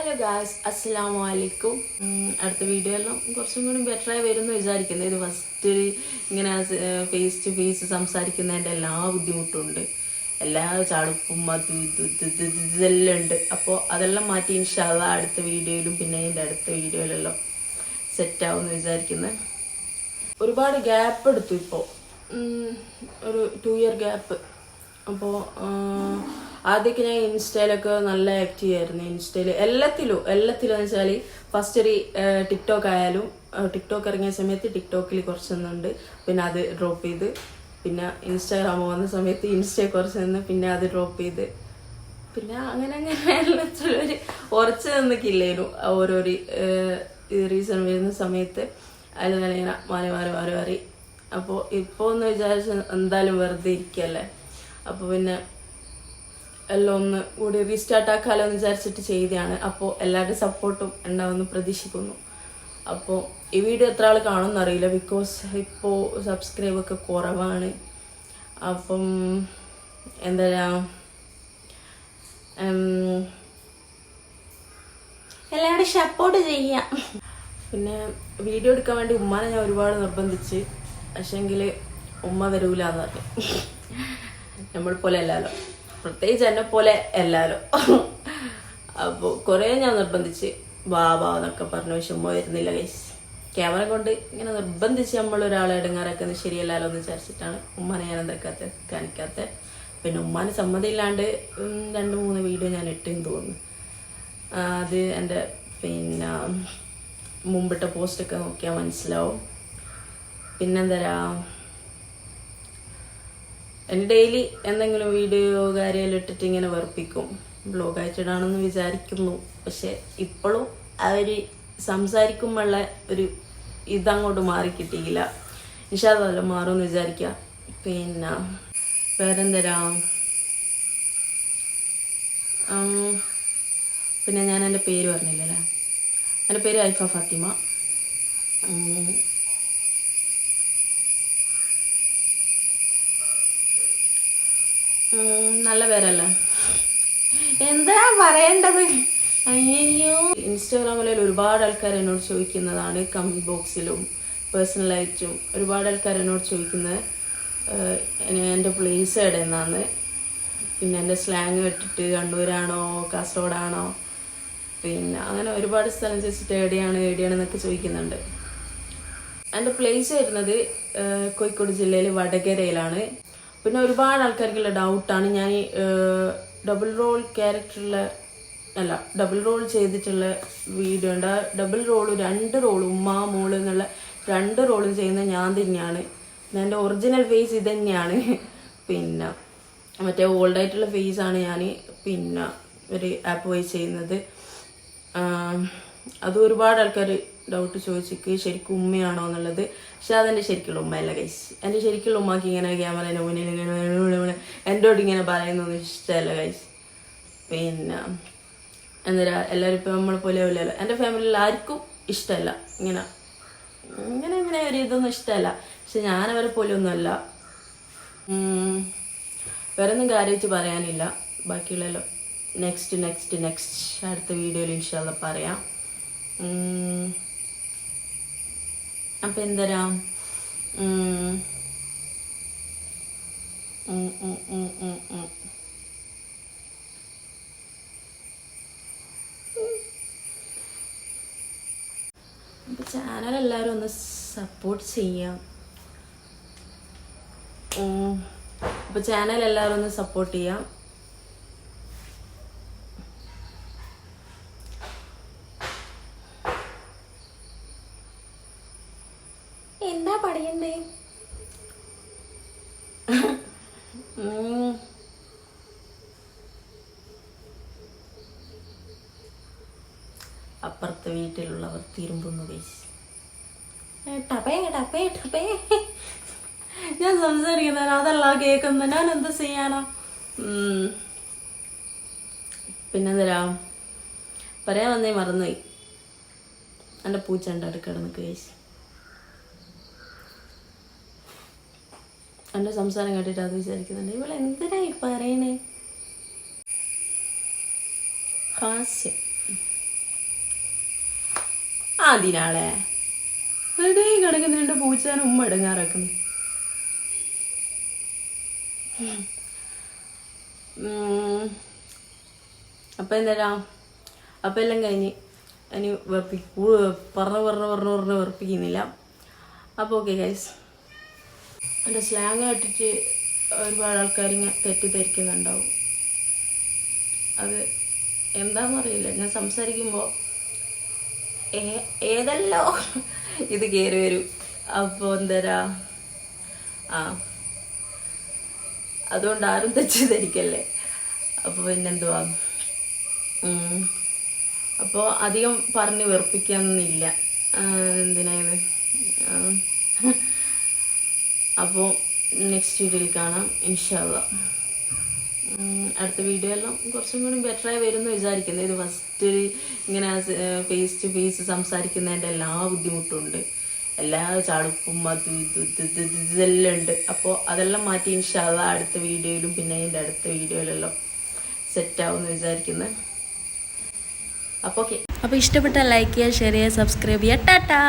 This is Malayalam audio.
ഹലോ ഗായ്സ് അസ്സാം വലൈക്കും അടുത്ത വീഡിയോ എല്ലാം കുറച്ചും കൂടി വരുന്നു എന്ന് വിചാരിക്കുന്നത് ഇത് ഫസ്റ്റ് ഇങ്ങനെ ഫേസ് ടു ഫേസ് സംസാരിക്കുന്നതിന്റെ എല്ലാ ബുദ്ധിമുട്ടും ഉണ്ട്. എല്ലാ ചടുപ്പും അതും ഇത് ഇത് ഇത് ഇത് ഇതെല്ലാം ഉണ്ട്. അപ്പോൾ അതെല്ലാം മാറ്റി ഇൻഷാല്ല അടുത്ത വീഡിയോയിലും പിന്നെ അതിന്റെ അടുത്ത വീഡിയോയിലെല്ലാം സെറ്റ് ആവും എന്ന് വിചാരിക്കുന്നത് ഒരുപാട് ഗ്യാപ്പ് എടുത്തു ഇപ്പോൾ ഒരു ടു ഇയർ ഗ്യാപ്പ് അപ്പോൾ ആദ്യമൊക്കെ ഞാൻ ഇൻസ്റ്റയിലൊക്കെ നല്ല ആക്റ്റീവ് ആയിരുന്നു. ഇൻസ്റ്റയിൽ എല്ലാത്തിലും എല്ലാത്തിലും എന്ന് വെച്ചാൽ ഫസ്റ്റ് ഒരു ടിക്ടോക്ക് ആയാലും ടിക്ടോക്ക് ഇറങ്ങിയ സമയത്ത് ടിക്ടോക്കിൽ കുറച്ചൊന്നുണ്ട്. പിന്നെ അത് ഡ്രോപ്പ് ചെയ്ത് പിന്നെ ഇൻസ്റ്റാഗ്രാം പോകുന്ന സമയത്ത് ഇൻസ്റ്റയിൽ കുറച്ച് നിന്ന് പിന്നെ അത് ഡ്രോപ്പ് ചെയ്ത്. പിന്നെ അങ്ങനെ അങ്ങനെ ഒരു ഉറച്ച് നിന്നിക്കില്ലേനു ഓരോ റീസൺ വരുന്ന സമയത്ത് അതിൽ തന്നെ ഇങ്ങനെ മാറി മാറി മാറി മാറി. അപ്പോൾ ഇപ്പോൾ എന്ന് വിചാരിച്ച് എന്തായാലും വെറുതെ ഇരിക്കല്ലേ? അപ്പോൾ പിന്നെ എല്ലാം ഒന്ന് കൂടി റീസ്റ്റാർട്ട് ആക്കാലോ എന്ന് വിചാരിച്ചിട്ട് ചെയ്തതാണ്. അപ്പോൾ എല്ലാവരുടെ സപ്പോർട്ടും ഉണ്ടാവുമെന്ന് പ്രതീക്ഷിക്കുന്നു. അപ്പോൾ ഈ വീഡിയോ എത്ര ആൾ കാണുമെന്ന് അറിയില്ല ബിക്കോസ് ഇപ്പോൾ സബ്സ്ക്രൈബ് ഒക്കെ കുറവാണ്. അപ്പം എന്താ എല്ലാവരും സപ്പോർട്ട് ചെയ്യാം പിന്നെ വീഡിയോ എടുക്കാൻ വേണ്ടി ഉമ്മാനെ ഞാൻ ഒരുപാട് നിർബന്ധിച്ച്. പക്ഷെങ്കിൽ ഉമ്മ വരൂലെന്ന് പറഞ്ഞു. നമ്മൾ പോലെ അല്ലല്ലോ. പ്രത്യേകിച്ച് എന്നെ പോലെ എല്ലാവരും അപ്പോൾ കുറേ ഞാൻ നിർബന്ധിച്ച് വാ വാ എന്നൊക്കെ പറഞ്ഞു. പക്ഷെ ഉമ്മ കൈസ് ക്യാമറ കൊണ്ട് ഇങ്ങനെ നിർബന്ധിച്ച് നമ്മൾ ഒരാളെ ഇടങ്ങാറാക്കുന്നത് ശരിയല്ലല്ലോ എന്ന് വിചാരിച്ചിട്ടാണ് ഉമ്മനെ ഞാൻ എന്തൊക്കെ കാണിക്കാത്ത. പിന്നെ ഉമ്മാന് സമ്മതിയില്ലാണ്ട് രണ്ട് മൂന്ന് വീഡിയോ ഞാൻ ഇട്ടെന്ന് തോന്നുന്നു. അത് എന്റെ പിന്നെ മുമ്പിട്ട പോസ്റ്റൊക്കെ നോക്കിയാൽ മനസ്സിലാവും. പിന്നെന്തരാ ഡെയിലി എന്തെങ്കിലും വീഡിയോ കാര്യമെല്ലാം ഇട്ടിട്ട് ഇങ്ങനെ വെറുപ്പിക്കും. ബ്ലോഗ് അയച്ചിടാണെന്ന് വിചാരിക്കുന്നു. പക്ഷെ ഇപ്പോഴും അവർ സംസാരിക്കുമ്പോഴുള്ള ഒരു ഇതങ്ങോട്ട് മാറി കിട്ടിയില്ല. ഇഷാദല്ല മാറുമെന്ന് വിചാരിക്കുക പിന്നെ വേറെന്തരാ പിന്നെ ഞാൻ എന്റെ പേര് പറഞ്ഞില്ലല്ലേ? എന്റെ പേര് ഐഫ ഫാത്തിമ. നല്ല പേരല്ലേ? എന്താ പറയേണ്ടത്? അയ്യോ. ഇൻസ്റ്റാഗ്രാമിൽ ഒരുപാട് ആൾക്കാർ എന്നോട് ചോദിക്കുന്നതാണ് കമന്റ് ബോക്സിലും പേഴ്സണലായിട്ടും ഒരുപാട് ആൾക്കാർ എന്നോട് ചോദിക്കുന്നത് എന്റെ പ്ലേസ് എവിടെ നിന്നാണ് പിന്നെ എന്റെ സ്ലാങ് കേട്ടിട്ട് കണ്ണൂരാണോ കാസർഗോഡാണോ? പിന്നെ അങ്ങനെ ഒരുപാട് സ്ഥലം ചോദിച്ചിട്ട് എവിടെയാണ് എവിടെയാണ് എന്നൊക്കെ ചോദിക്കുന്നുണ്ട്. എന്റെ പ്ലേസ് വരുന്നത് കോഴിക്കോട് ജില്ലയിൽ വടകരയിലാണ്. പിന്നെ ഒരുപാട് ആൾക്കാർക്കുള്ള ഡൗട്ടാണ് ഞാൻ ഈ ഡബിൾ റോൾ ക്യാരക്ടറുള്ള അല്ല ഡബിൾ റോൾ ചെയ്തിട്ടുള്ള വീഡിയോ ഉണ്ട്. ഡബിൾ റോൾ രണ്ട് റോളും ഉമ്മ മോൾ എന്നുള്ള രണ്ട് റോളും ചെയ്യുന്ന ഞാൻ തന്നെയാണ്. എന്റെ ഒറിജിനൽ ഫേസ് ഇത് തന്നെയാണ് പിന്നെ മറ്റേ ഓൾഡ് ആയിട്ടുള്ള ഫേസ് ആണ് ഞാൻ പിന്നെ ഒരു ആപ്പ് വൈസ് ചെയ്യുന്നത്. അത് ഒരുപാട് ആൾക്കാർ ഡൗട്ട് ചോദിച്ചിക്ക് ശരിക്കും ഉമ്മയാണോ എന്നുള്ളത്. പക്ഷെ അതെന്റെ ശരിക്കുള്ള ഉമ്മയല്ല കൈസ് എന്റെ ശരിക്കുള്ള ഉമ്മക്ക് ഇങ്ങനെ ക്യാമറേന്റെ മുന്നിൽ ഇങ്ങനെ എന്നോട് ഇങ്ങനെ പറയുന്നൊന്നും ഇഷ്ടമല്ല കൈസ് പിന്നെ എന്താ എല്ലാവരും ഇപ്പം നമ്മളെ പോലെ ഇല്ലല്ലോ എന്റെ ഫാമിലിയിൽ ആർക്കും ഇഷ്ടമല്ല. ഇങ്ങനെ ഇങ്ങനെ ഇങ്ങനെ ഒരു ഇതൊന്നും ഇഷ്ടമല്ല. പക്ഷെ ഞാൻ അവരെ പോലെ ഒന്നുമല്ല. ഉം. വേറെ ഒന്നും കാര്യമായിട്ട് പറയാനില്ല. ബാക്കിയുള്ളല്ലോ നെക്സ്റ്റ് നെക്സ്റ്റ് നെക്സ്റ്റ് അടുത്ത വീഡിയോയിൽ ഇൻഷാല്ല പറയാം. അപ്പൊ എന്തരാ. അപ്പൊ ചാനൽ എല്ലാവരും ഒന്ന് സപ്പോർട്ട് ചെയ്യാം. ഉം. അപ്പൊ ചാനൽ എല്ലാവരും ഒന്ന് സപ്പോർട്ട് ചെയ്യാം. ഉം. അപ്പുറത്തെ വീട്ടിലുള്ളവർ തിരുമ്പുന്നു ഞാൻ സംസാരിക്കുന്ന അതല്ല കേൾക്കുന്ന. ഞാൻ എന്ത് ചെയ്യാനോ? പിന്നെ പിന്നെന്തരാ പറയാൻ വന്നേ മറന്നുപോയി. എന്റെ പൂച്ച ഉണ്ട് അടുക്കിടന്ന് കേസ് എന്റെ സംസാരം കേട്ടിട്ട് അത് വിചാരിക്കുന്നുണ്ട്. ഇവൾ എന്തിനാ ഈ പറയണേ? ഹാസ്യം. അതിനാളെ വെറുതെ കിടക്കുന്നുണ്ട് പൂച്ചാനും ഉമ്മ ഇടങ്ങാറാക്കുന്നു. അപ്പൊ എന്തായാലും അപ്പ എല്ലാം കഴിഞ്ഞ് അതിന് വെറുപ്പി പറഞ്ഞ് പറഞ്ഞ് പറഞ്ഞ് പറഞ്ഞ് വെറുപ്പിക്കുന്നില്ല. അപ്പോൾ ഓക്കെ ഗൈസ് എന്റെ സ്ലാങ് കേട്ടിട്ട് ഒരുപാട് ആൾക്കാർ ഇങ്ങനെ തെറ്റിദ്ധരിക്കുന്നുണ്ടാവും. അത് എന്താണെന്ന് അറിയില്ല ഞാൻ സംസാരിക്കുമ്പോൾ ഏതല്ലോ ഇത് കയറി വരും. അപ്പോൾ എന്തരാ? ആ. അതുകൊണ്ട് ആരും തെറ്റിദ്ധരിക്കല്ലേ? അപ്പോൾ പിന്നെന്തുവാ? അപ്പോൾ അധികം പറഞ്ഞ് വെറുപ്പിക്കാനൊന്നുമില്ല. എന്തിനായത് അപ്പോൾ നെക്സ്റ്റ് വീഡിയോയിൽ കാണാം ഇൻഷാല്ല അടുത്ത വീഡിയോ എല്ലാം കുറച്ചും കൂടി ബെറ്ററായി എന്ന് വിചാരിക്കുന്നത് ഇത് ഫസ്റ്റ് ഇങ്ങനെ ഫേസ് ടു ഫേസ് സംസാരിക്കുന്നതിന്റെ എല്ലാ ബുദ്ധിമുട്ടും ഉണ്ട്. എല്ലാ ചടുപ്പും അതും ഇതും ഇത് ഇത് ഇത് ഇതെല്ലാം ഉണ്ട്. അപ്പോൾ അതെല്ലാം മാറ്റി ഇൻഷാല്ല അടുത്ത വീഡിയോയിലും പിന്നെ അതിന്റെ അടുത്ത വീഡിയോയിലെല്ലാം സെറ്റ് ആവും എന്ന് വിചാരിക്കുന്നത് അപ്പോൾ ഓക്കെ അപ്പോൾ ഇഷ്ടപ്പെട്ട ലൈക്ക് ചെയ്യുക ഷെയർ ചെയ്യുക സബ്സ്ക്രൈബ് ചെയ്യുക. ടാറ്റാ!